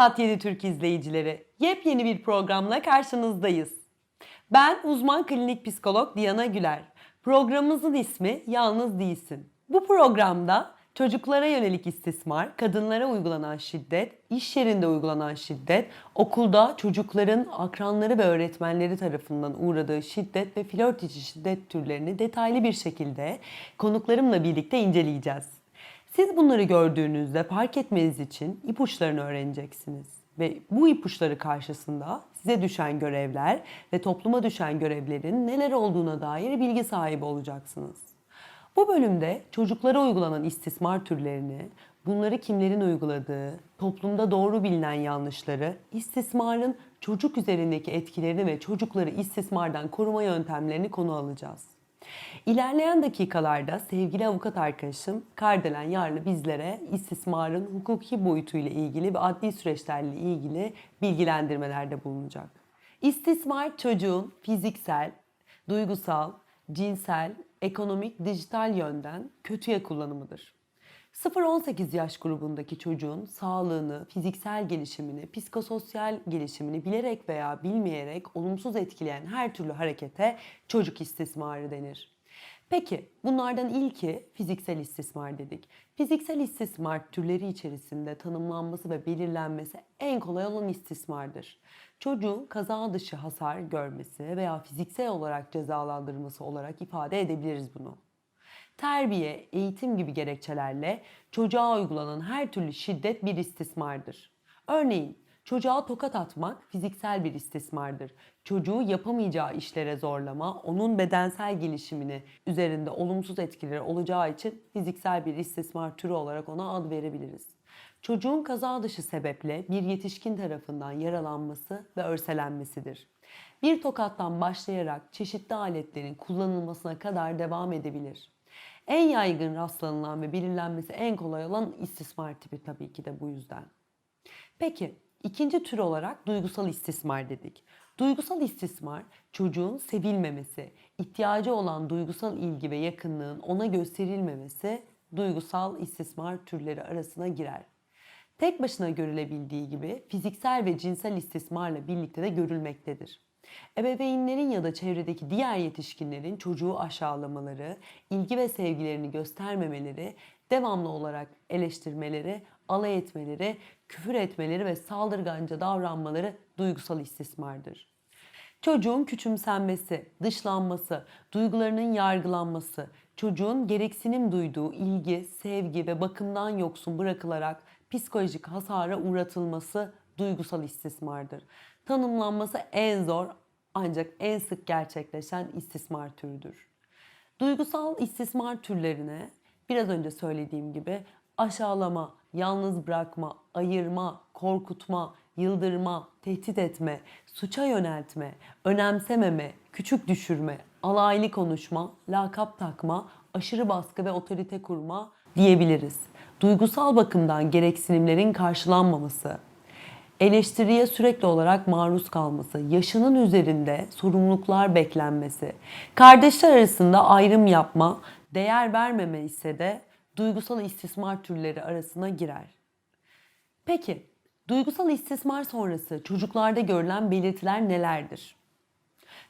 Saat 7 Türk izleyicileri. Yepyeni bir programla karşınızdayız. Ben uzman klinik psikolog Diana Güler. Programımızın ismi Yalnız Değilsin. Bu programda çocuklara yönelik istismar, kadınlara uygulanan şiddet, iş yerinde uygulanan şiddet, okulda çocukların akranları ve öğretmenleri tarafından uğradığı şiddet ve flört içi şiddet türlerini detaylı bir şekilde konuklarımla birlikte inceleyeceğiz. Siz bunları gördüğünüzde fark etmeniz için ipuçlarını öğreneceksiniz. Ve bu ipuçları karşısında size düşen görevler ve topluma düşen görevlerin neler olduğuna dair bilgi sahibi olacaksınız. Bu bölümde çocuklara uygulanan istismar türlerini, bunları kimlerin uyguladığı, toplumda doğru bilinen yanlışları, istismarın çocuk üzerindeki etkilerini ve çocukları istismardan koruma yöntemlerini konu alacağız. İlerleyen dakikalarda sevgili avukat arkadaşım Kardelen Yarlı bizlere istismarın hukuki boyutuyla ilgili ve adli süreçlerle ilgili bilgilendirmelerde bulunacak. İstismar çocuğun fiziksel, duygusal, cinsel, ekonomik, dijital yönden kötüye kullanımıdır. 0-18 yaş grubundaki çocuğun sağlığını, fiziksel gelişimini, psikososyal gelişimini bilerek veya bilmeyerek olumsuz etkileyen her türlü harekete çocuk istismarı denir. Peki bunlardan ilki fiziksel istismar dedik. Fiziksel istismar türleri içerisinde tanımlanması ve belirlenmesi en kolay olan istismardır. Çocuğun kaza dışı hasar görmesi veya fiziksel olarak cezalandırılması olarak ifade edebiliriz bunu terbiye, eğitim gibi gerekçelerle çocuğa uygulanan her türlü şiddet bir istismardır. Örneğin çocuğa tokat atmak fiziksel bir istismardır. Çocuğu yapamayacağı işlere zorlama, onun bedensel gelişimini üzerinde olumsuz etkileri olacağı için fiziksel bir istismar türü olarak ona ad verebiliriz. Çocuğun kaza dışı sebeple bir yetişkin tarafından yaralanması ve örselenmesidir. Bir tokattan başlayarak çeşitli aletlerin kullanılmasına kadar devam edebilir. En yaygın rastlanılan ve belirlenmesi en kolay olan istismar tipi tabii ki de bu yüzden. Peki ikinci tür olarak duygusal istismar dedik. Duygusal istismar çocuğun sevilmemesi, ihtiyacı olan duygusal ilgi ve yakınlığın ona gösterilmemesi duygusal istismar türleri arasına girer. Tek başına görülebildiği gibi fiziksel ve cinsel istismarla birlikte de görülmektedir. Ebeveynlerin ya da çevredeki diğer yetişkinlerin çocuğu aşağılamaları, ilgi ve sevgilerini göstermemeleri, devamlı olarak eleştirmeleri, alay etmeleri, küfür etmeleri ve saldırganca davranmaları duygusal istismardır. Çocuğun küçümsenmesi, dışlanması, duygularının yargılanması, çocuğun gereksinim duyduğu ilgi, sevgi ve bakımdan yoksun bırakılarak psikolojik hasara uğratılması duygusal istismardır. Tanımlanması en zor ancak en sık gerçekleşen istismar türüdür. Duygusal istismar türlerine biraz önce söylediğim gibi aşağılama, yalnız bırakma, ayırma, korkutma, yıldırma, tehdit etme, suça yöneltme, önemsememe, küçük düşürme, alaylı konuşma, lakap takma, aşırı baskı ve otorite kurma diyebiliriz. Duygusal bakımdan gereksinimlerin karşılanmaması, eleştiriye sürekli olarak maruz kalması, yaşının üzerinde sorumluluklar beklenmesi, kardeşler arasında ayrım yapma, değer vermeme ise de duygusal istismar türleri arasına girer. Peki, duygusal istismar sonrası çocuklarda görülen belirtiler nelerdir?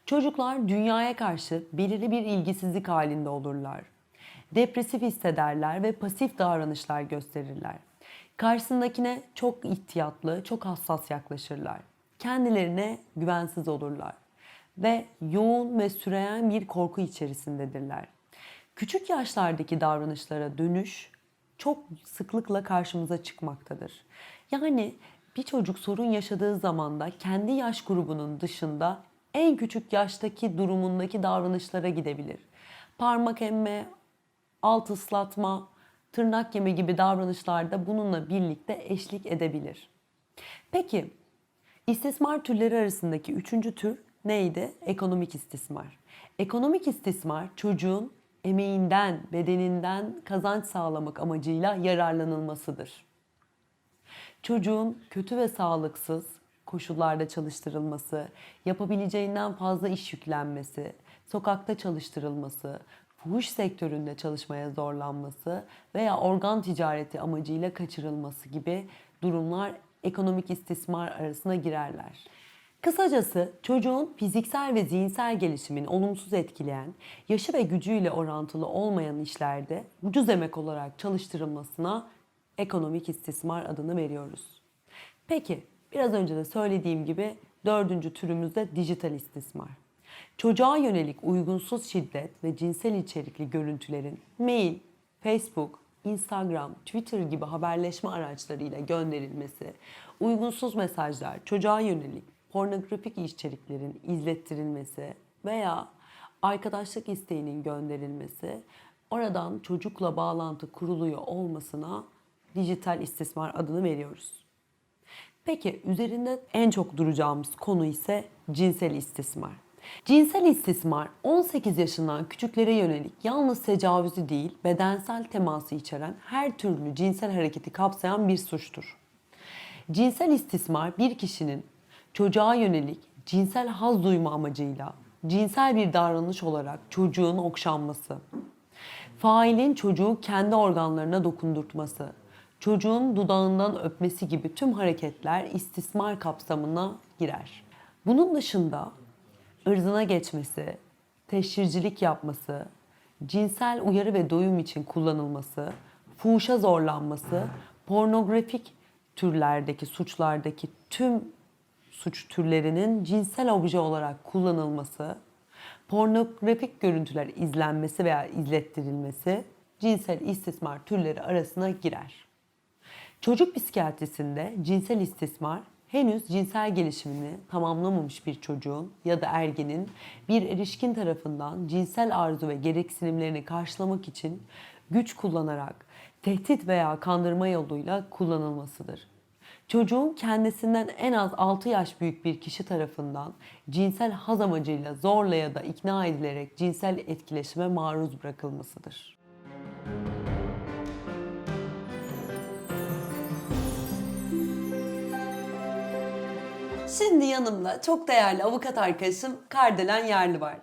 Çocuklar dünyaya karşı belirli bir ilgisizlik halinde olurlar. Depresif hissederler ve pasif davranışlar gösterirler. Karşısındakine çok ihtiyatlı, çok hassas yaklaşırlar. Kendilerine güvensiz olurlar ve yoğun ve süreyen bir korku içerisindedirler. Küçük yaşlardaki davranışlara dönüş çok sıklıkla karşımıza çıkmaktadır. Yani bir çocuk sorun yaşadığı zaman da kendi yaş grubunun dışında en küçük yaştaki durumundaki davranışlara gidebilir. Parmak emme, alt ıslatma, tırnak yeme gibi davranışlarda bununla birlikte eşlik edebilir. Peki istismar türleri arasındaki üçüncü tür neydi? Ekonomik istismar. Ekonomik istismar çocuğun emeğinden, bedeninden kazanç sağlamak amacıyla yararlanılmasıdır. Çocuğun kötü ve sağlıksız koşullarda çalıştırılması, yapabileceğinden fazla iş yüklenmesi, sokakta çalıştırılması, fuhuş sektöründe çalışmaya zorlanması veya organ ticareti amacıyla kaçırılması gibi durumlar ekonomik istismar arasına girerler. Kısacası çocuğun fiziksel ve zihinsel gelişimini olumsuz etkileyen, yaşı ve gücüyle orantılı olmayan işlerde ucuz emek olarak çalıştırılmasına ekonomik istismar adını veriyoruz. Peki, biraz önce de söylediğim gibi dördüncü türümüz de dijital istismar. Çocuğa yönelik uygunsuz şiddet ve cinsel içerikli görüntülerin mail, Facebook, Instagram, Twitter gibi haberleşme araçlarıyla gönderilmesi, uygunsuz mesajlar, çocuğa yönelik pornografik içeriklerin izlettirilmesi veya arkadaşlık isteğinin gönderilmesi, oradan çocukla bağlantı kuruluyor olmasına dijital istismar adını veriyoruz. Peki üzerinde en çok duracağımız konu ise cinsel istismar. Cinsel istismar 18 yaşından küçüklere yönelik yalnız tecavüzü değil bedensel teması içeren her türlü cinsel hareketi kapsayan bir suçtur. Cinsel istismar bir kişinin çocuğa yönelik cinsel haz duyma amacıyla cinsel bir davranış olarak çocuğun okşanması, failin çocuğu kendi organlarına dokundurtması, çocuğun dudağından öpmesi gibi tüm hareketler istismar kapsamına girer. Bunun dışında ırzına geçmesi, teşhircilik yapması, cinsel uyarı ve doyum için kullanılması, fuhuşa zorlanması, pornografik türlerdeki suçlardaki tüm suç türlerinin cinsel obje olarak kullanılması, pornografik görüntüler izlenmesi veya izlettirilmesi cinsel istismar türleri arasına girer. Çocuk psikiyatrisinde cinsel istismar henüz cinsel gelişimini tamamlamamış bir çocuğun ya da ergenin bir erişkin tarafından cinsel arzu ve gereksinimlerini karşılamak için güç kullanarak tehdit veya kandırma yoluyla kullanılmasıdır. Çocuğun kendisinden en az 6 yaş büyük bir kişi tarafından cinsel haz amacıyla zorla ya da ikna edilerek cinsel etkileşime maruz bırakılmasıdır. Şimdi yanımda çok değerli avukat arkadaşım Kardelen Yerli var.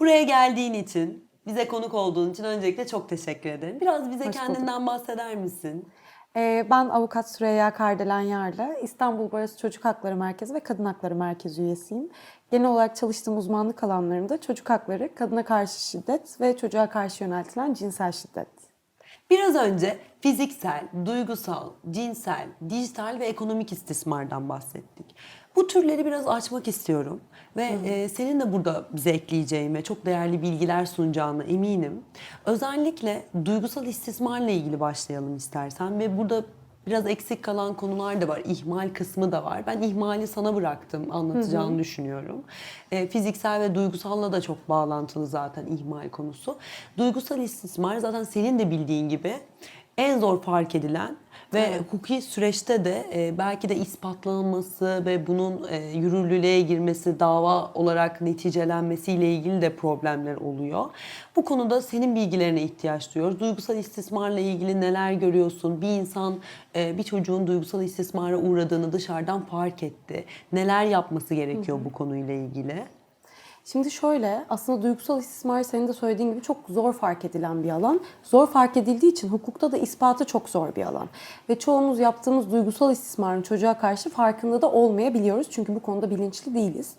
Buraya geldiğin için, bize konuk olduğun için öncelikle çok teşekkür ederim. Biraz bize Hoş kendinden bahseder misin? Ee, Ben avukat Süreyya Kardelen Yarlı, İstanbul Barası Çocuk Hakları Merkezi ve Kadın Hakları Merkezi üyesiyim. Genel olarak çalıştığım uzmanlık alanlarımda çocuk hakları, kadına karşı şiddet ve çocuğa karşı yöneltilen cinsel şiddet. Biraz önce fiziksel, duygusal, cinsel, dijital ve ekonomik istismardan bahsettik. Bu türleri biraz açmak istiyorum ve e, senin de burada bize ekleyeceğin ve çok değerli bilgiler sunacağına eminim. Özellikle duygusal istismarla ilgili başlayalım istersen ve burada biraz eksik kalan konular da var. İhmal kısmı da var. Ben ihmali sana bıraktım anlatacağını düşünüyorum. E, fiziksel ve duygusalla da çok bağlantılı zaten ihmal konusu. Duygusal istismar zaten senin de bildiğin gibi en zor fark edilen ve hukuki süreçte de e, belki de ispatlanması ve bunun e, yürürlülüğe girmesi, dava olarak neticelenmesiyle ilgili de problemler oluyor. Bu konuda senin bilgilerine ihtiyaç duyuyoruz. Duygusal istismarla ilgili neler görüyorsun? Bir insan e, bir çocuğun duygusal istismara uğradığını dışarıdan fark etti. Neler yapması gerekiyor bu konuyla ilgili? Şimdi şöyle, aslında duygusal istismar senin de söylediğin gibi çok zor fark edilen bir alan. Zor fark edildiği için hukukta da ispatı çok zor bir alan. Ve çoğumuz yaptığımız duygusal istismarın çocuğa karşı farkında da olmayabiliyoruz. Çünkü bu konuda bilinçli değiliz.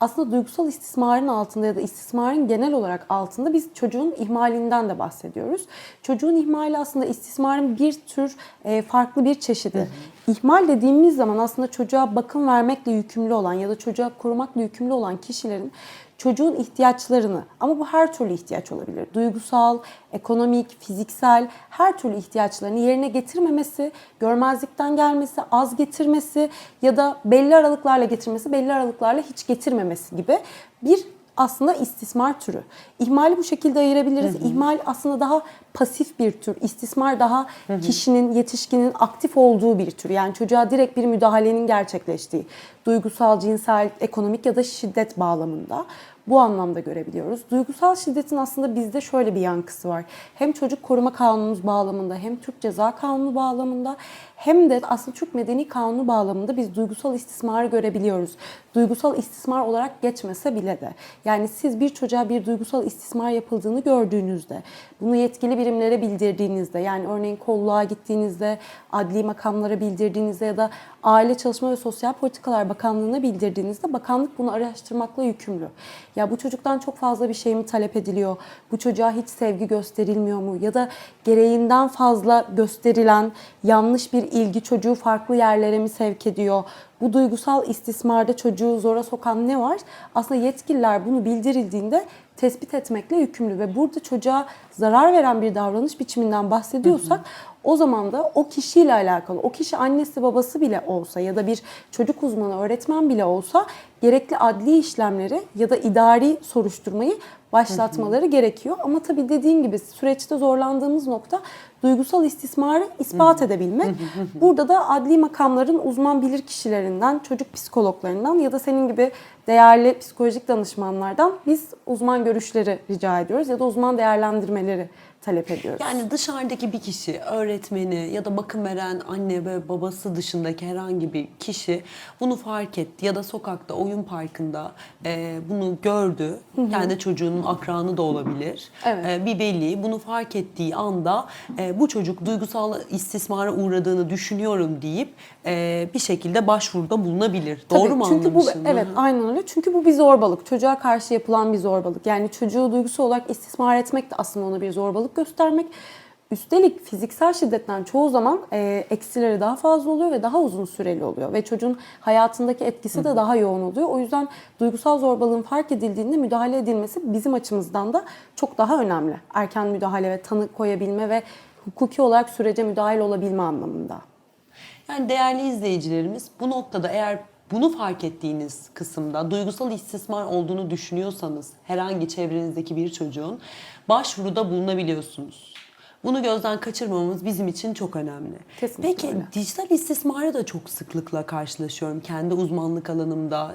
Aslında duygusal istismarın altında ya da istismarın genel olarak altında biz çocuğun ihmalinden de bahsediyoruz. Çocuğun ihmali aslında istismarın bir tür e, farklı bir çeşidi. İhmal dediğimiz zaman aslında çocuğa bakım vermekle yükümlü olan ya da çocuğa korumakla yükümlü olan kişilerin çocuğun ihtiyaçlarını ama bu her türlü ihtiyaç olabilir. Duygusal, ekonomik, fiziksel her türlü ihtiyaçlarını yerine getirmemesi, görmezlikten gelmesi, az getirmesi ya da belli aralıklarla getirmesi, belli aralıklarla hiç getirmemesi gibi bir aslında istismar türü. İhmali bu şekilde ayırabiliriz. İhmal aslında daha pasif bir tür. İstismar daha kişinin, yetişkinin aktif olduğu bir tür. Yani çocuğa direkt bir müdahalenin gerçekleştiği, duygusal, cinsel, ekonomik ya da şiddet bağlamında. Bu anlamda görebiliyoruz. Duygusal şiddetin aslında bizde şöyle bir yankısı var. Hem çocuk koruma kanunumuz bağlamında hem Türk Ceza Kanunu bağlamında hem de aslında Türk Medeni Kanunu bağlamında biz duygusal istismarı görebiliyoruz. Duygusal istismar olarak geçmese bile de. Yani siz bir çocuğa bir duygusal istismar yapıldığını gördüğünüzde, bunu yetkili birimlere bildirdiğinizde, yani örneğin kolluğa gittiğinizde, adli makamlara bildirdiğinizde ya da Aile Çalışma ve Sosyal Politikalar Bakanlığı'na bildirdiğinizde bakanlık bunu araştırmakla yükümlü. Ya bu çocuktan çok fazla bir şey mi talep ediliyor? Bu çocuğa hiç sevgi gösterilmiyor mu? Ya da gereğinden fazla gösterilen yanlış bir ilgi çocuğu farklı yerlere mi sevk ediyor? Bu duygusal istismarda çocuğu zora sokan ne var? Aslında yetkililer bunu bildirildiğinde tespit etmekle yükümlü ve burada çocuğa zarar veren bir davranış biçiminden bahsediyorsak o zaman da o kişiyle alakalı, o kişi annesi babası bile olsa ya da bir çocuk uzmanı, öğretmen bile olsa gerekli adli işlemleri ya da idari soruşturmayı başlatmaları gerekiyor. Ama tabii dediğin gibi süreçte zorlandığımız nokta duygusal istismarı ispat edebilmek. Burada da adli makamların uzman bilir kişilerinden, çocuk psikologlarından ya da senin gibi değerli psikolojik danışmanlardan biz uzman görüşleri rica ediyoruz ya da uzman değerlendirmeleri talep ediyoruz. Yani dışarıdaki bir kişi, öğretmeni ya da bakım veren anne ve babası dışındaki herhangi bir kişi bunu fark etti ya da sokakta, oyun parkında e, bunu gördü. Kendi çocuğunun akranı da olabilir. Evet. E, bir veli bunu fark ettiği anda e, bu çocuk duygusal istismara uğradığını düşünüyorum deyip e, bir şekilde başvuruda bulunabilir. Tabii, Doğru mu çünkü bu evet aynen öyle. Çünkü bu bir zorbalık. Çocuğa karşı yapılan bir zorbalık. Yani çocuğu duygusal olarak istismar etmek de aslında ona bir zorbalık göstermek. Üstelik fiziksel şiddetten çoğu zaman e, eksileri daha fazla oluyor ve daha uzun süreli oluyor. Ve çocuğun hayatındaki etkisi de daha yoğun oluyor. O yüzden duygusal zorbalığın fark edildiğinde müdahale edilmesi bizim açımızdan da çok daha önemli. Erken müdahale ve tanı koyabilme ve hukuki olarak sürece müdahil olabilme anlamında. Yani değerli izleyicilerimiz bu noktada eğer bunu fark ettiğiniz kısımda duygusal istismar olduğunu düşünüyorsanız herhangi çevrenizdeki bir çocuğun başvuruda bulunabiliyorsunuz. Bunu gözden kaçırmamamız bizim için çok önemli. Kesinlikle Peki öyle. dijital istismarı da çok sıklıkla karşılaşıyorum kendi uzmanlık alanımda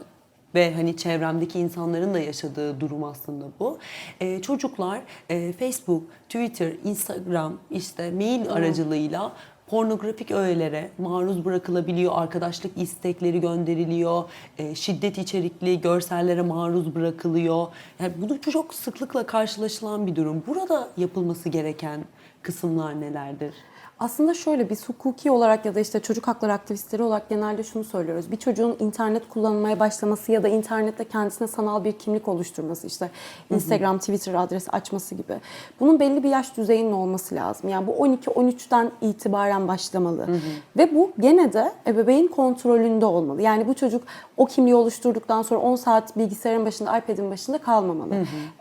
ve hani çevremdeki insanların da yaşadığı durum aslında bu. Ee, çocuklar e, Facebook, Twitter, Instagram, işte mail aracılığıyla pornografik öğelere maruz bırakılabiliyor, arkadaşlık istekleri gönderiliyor, e, şiddet içerikli görsellere maruz bırakılıyor. Yani bunu çok sıklıkla karşılaşılan bir durum. Burada yapılması gereken kısımlar nelerdir? Aslında şöyle biz hukuki olarak ya da işte çocuk hakları aktivistleri olarak genelde şunu söylüyoruz. Bir çocuğun internet kullanmaya başlaması ya da internette kendisine sanal bir kimlik oluşturması işte Instagram, Twitter adresi açması gibi. Bunun belli bir yaş düzeyinin olması lazım. Yani bu 12-13'ten itibaren başlamalı. Ve bu gene de ebeveyn kontrolünde olmalı. Yani bu çocuk o kimliği oluşturduktan sonra 10 saat bilgisayarın başında, iPad'in başında kalmamalı.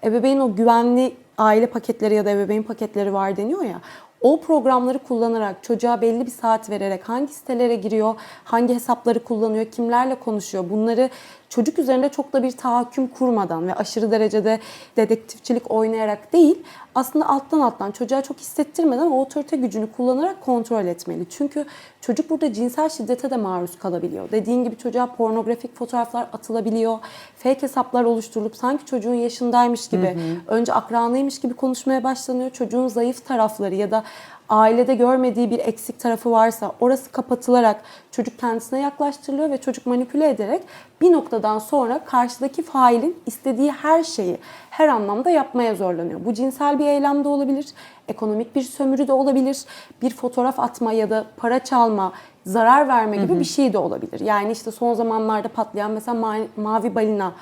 Ebeveyn o güvenli aile paketleri ya da ebeveyn paketleri var deniyor ya. O programları kullanarak çocuğa belli bir saat vererek hangi sitelere giriyor, hangi hesapları kullanıyor, kimlerle konuşuyor bunları çocuk üzerinde çok da bir tahakküm kurmadan ve aşırı derecede dedektifçilik oynayarak değil aslında alttan alttan çocuğa çok hissettirmeden o otorite gücünü kullanarak kontrol etmeli. Çünkü çocuk burada cinsel şiddete de maruz kalabiliyor. Dediğin gibi çocuğa pornografik fotoğraflar atılabiliyor. Fake hesaplar oluşturulup sanki çocuğun yaşındaymış gibi, önce akranıymış gibi konuşmaya başlanıyor. Çocuğun zayıf tarafları ya da ailede görmediği bir eksik tarafı varsa orası kapatılarak çocuk kendisine yaklaştırılıyor ve çocuk manipüle ederek bir noktadan sonra karşıdaki failin istediği her şeyi her anlamda yapmaya zorlanıyor. Bu cinsel bir eylem de olabilir, ekonomik bir sömürü de olabilir, bir fotoğraf atma ya da para çalma, zarar verme gibi bir şey de olabilir. Yani işte son zamanlarda patlayan mesela ma- mavi balina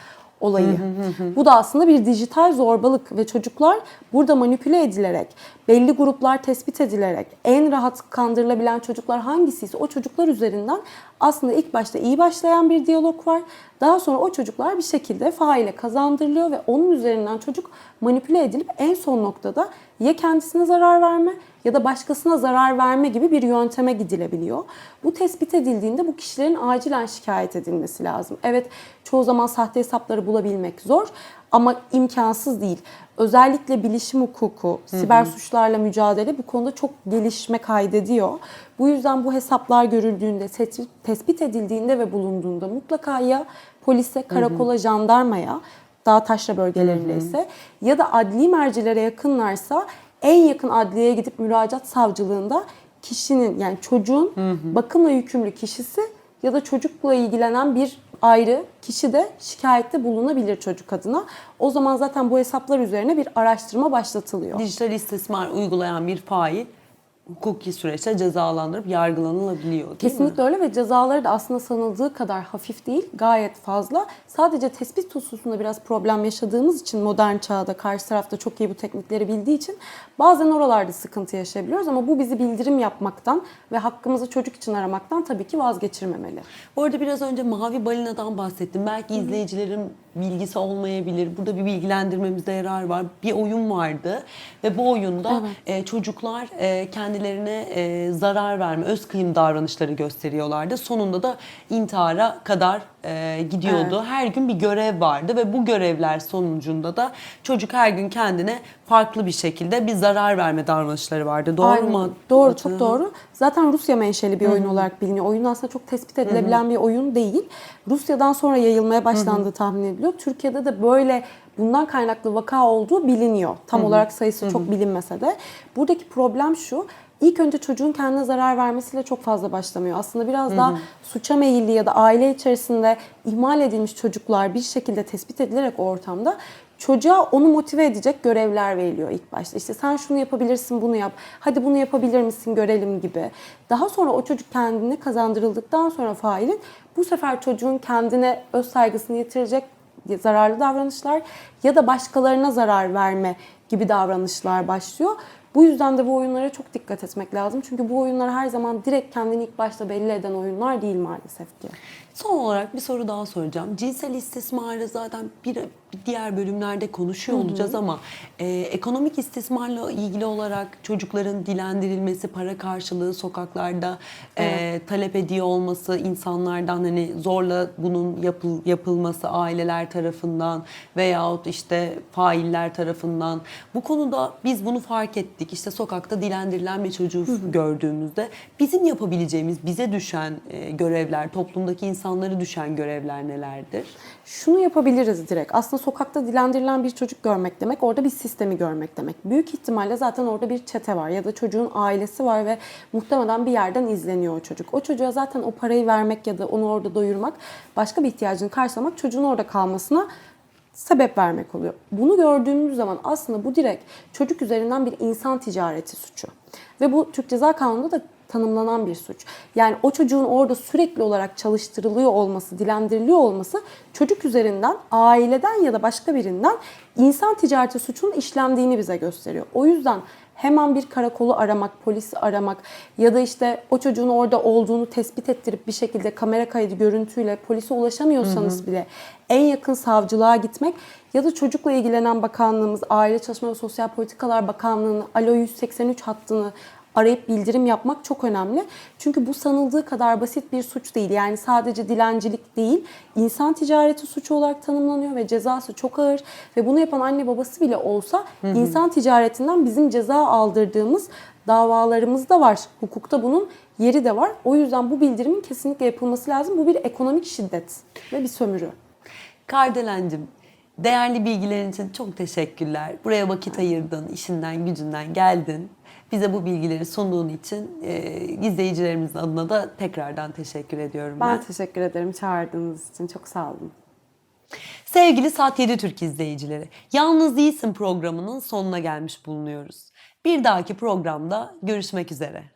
olayı. Bu da aslında bir dijital zorbalık ve çocuklar burada manipüle edilerek, belli gruplar tespit edilerek en rahat kandırılabilen çocuklar hangisiyse o çocuklar üzerinden aslında ilk başta iyi başlayan bir diyalog var. Daha sonra o çocuklar bir şekilde faile kazandırılıyor ve onun üzerinden çocuk manipüle edilip en son noktada ya kendisine zarar verme ya da başkasına zarar verme gibi bir yönteme gidilebiliyor. Bu tespit edildiğinde bu kişilerin acilen şikayet edilmesi lazım. Evet çoğu zaman sahte hesapları bulabilmek zor ama imkansız değil. Özellikle bilişim hukuku, siber suçlarla mücadele bu konuda çok gelişme kaydediyor. Bu yüzden bu hesaplar görüldüğünde, tespit- edildiğinde ve bulunduğunda mutlaka ya polise, karakola, jandarmaya daha taşra bölgelerindeyse ya da adli mercilere yakınlarsa en yakın adliyeye gidip müracaat savcılığında kişinin yani çocuğun bakımla yükümlü kişisi ya da çocukla ilgilenen bir ayrı kişi de şikayette bulunabilir çocuk adına. O zaman zaten bu hesaplar üzerine bir araştırma başlatılıyor. Dijital istismar uygulayan bir fail hukuki süreçte cezalandırıp yargılanılabiliyor değil Kesinlikle mi? öyle ve cezaları da aslında sanıldığı kadar hafif değil, gayet fazla. Sadece tespit hususunda biraz problem yaşadığımız için modern çağda karşı tarafta çok iyi bu teknikleri bildiği için bazen oralarda sıkıntı yaşayabiliyoruz ama bu bizi bildirim yapmaktan ve hakkımızı çocuk için aramaktan tabii ki vazgeçirmemeli. Bu arada biraz önce Mavi Balina'dan bahsettim. Belki izleyicilerin bilgisi olmayabilir. Burada bir bilgilendirmemizde yarar var. Bir oyun vardı ve bu oyunda e, çocuklar e, kendilerine e, zarar verme, öz kıyım davranışları gösteriyorlardı. Sonunda da intihara kadar e, gidiyordu. Her gün bir görev vardı ve bu görevler sonucunda da çocuk her gün kendine farklı bir şekilde bir zarar verme davranışları vardı. Doğru Aynen. mu? Doğru, çok doğru. Zaten Rusya menşeli bir oyun olarak biliniyor. Oyun aslında çok tespit edilebilen bir oyun değil. Rusya'dan sonra yayılmaya başlandığı tahmin ediliyor. Türkiye'de de böyle bundan kaynaklı vaka olduğu biliniyor. Tam olarak sayısı çok bilinmese de. Buradaki problem şu. İlk önce çocuğun kendine zarar vermesiyle çok fazla başlamıyor. Aslında biraz daha suça meyilli ya da aile içerisinde ihmal edilmiş çocuklar bir şekilde tespit edilerek o ortamda çocuğa onu motive edecek görevler veriliyor ilk başta. İşte sen şunu yapabilirsin, bunu yap. Hadi bunu yapabilir misin görelim gibi. Daha sonra o çocuk kendini kazandırıldıktan sonra failin bu sefer çocuğun kendine öz saygısını yitirecek zararlı davranışlar ya da başkalarına zarar verme gibi davranışlar başlıyor. Bu yüzden de bu oyunlara çok dikkat etmek lazım. Çünkü bu oyunlar her zaman direkt kendini ilk başta belli eden oyunlar değil maalesef ki. Son olarak bir soru daha soracağım. Cinsel istismarı zaten bir, diğer bölümlerde konuşuyor olacağız ama e, ekonomik istismarla ilgili olarak çocukların dilendirilmesi, para karşılığı sokaklarda e, talep ediyor olması, insanlardan hani zorla bunun yapıl, yapılması aileler tarafından veyahut işte failler tarafından bu konuda biz bunu fark ettik. İşte sokakta dilendirilen bir çocuğu gördüğümüzde bizim yapabileceğimiz, bize düşen e, görevler, toplumdaki insanlara düşen görevler nelerdir? Şunu yapabiliriz direkt. Aslında sokakta dilendirilen bir çocuk görmek demek, orada bir sistemi görmek demek. Büyük ihtimalle zaten orada bir çete var ya da çocuğun ailesi var ve muhtemelen bir yerden izleniyor o çocuk. O çocuğa zaten o parayı vermek ya da onu orada doyurmak, başka bir ihtiyacını karşılamak çocuğun orada kalmasına sebep vermek oluyor. Bunu gördüğümüz zaman aslında bu direkt çocuk üzerinden bir insan ticareti suçu. Ve bu Türk Ceza Kanunu'nda da tanımlanan bir suç. Yani o çocuğun orada sürekli olarak çalıştırılıyor olması, dilendiriliyor olması çocuk üzerinden, aileden ya da başka birinden insan ticareti suçunun işlendiğini bize gösteriyor. O yüzden hemen bir karakolu aramak, polisi aramak ya da işte o çocuğun orada olduğunu tespit ettirip bir şekilde kamera kaydı görüntüyle polise ulaşamıyorsanız bile en yakın savcılığa gitmek ya da çocukla ilgilenen bakanlığımız, Aile Çalışma ve Sosyal Politikalar Bakanlığı'nın Alo 183 hattını arayıp bildirim yapmak çok önemli. Çünkü bu sanıldığı kadar basit bir suç değil. Yani sadece dilencilik değil, insan ticareti suçu olarak tanımlanıyor ve cezası çok ağır. Ve bunu yapan anne babası bile olsa insan ticaretinden bizim ceza aldırdığımız davalarımız da var. Hukukta bunun yeri de var. O yüzden bu bildirimin kesinlikle yapılması lazım. Bu bir ekonomik şiddet ve bir sömürü. Kardelencim, değerli bilgilerin için çok teşekkürler. Buraya vakit ayırdın, işinden gücünden geldin. Bize bu bilgileri sunduğun için e, izleyicilerimizin adına da tekrardan teşekkür ediyorum ben. Ben teşekkür ederim çağırdığınız için. Çok sağ olun. Sevgili Saat 7 Türk izleyicileri, Yalnız Değilsin programının sonuna gelmiş bulunuyoruz. Bir dahaki programda görüşmek üzere.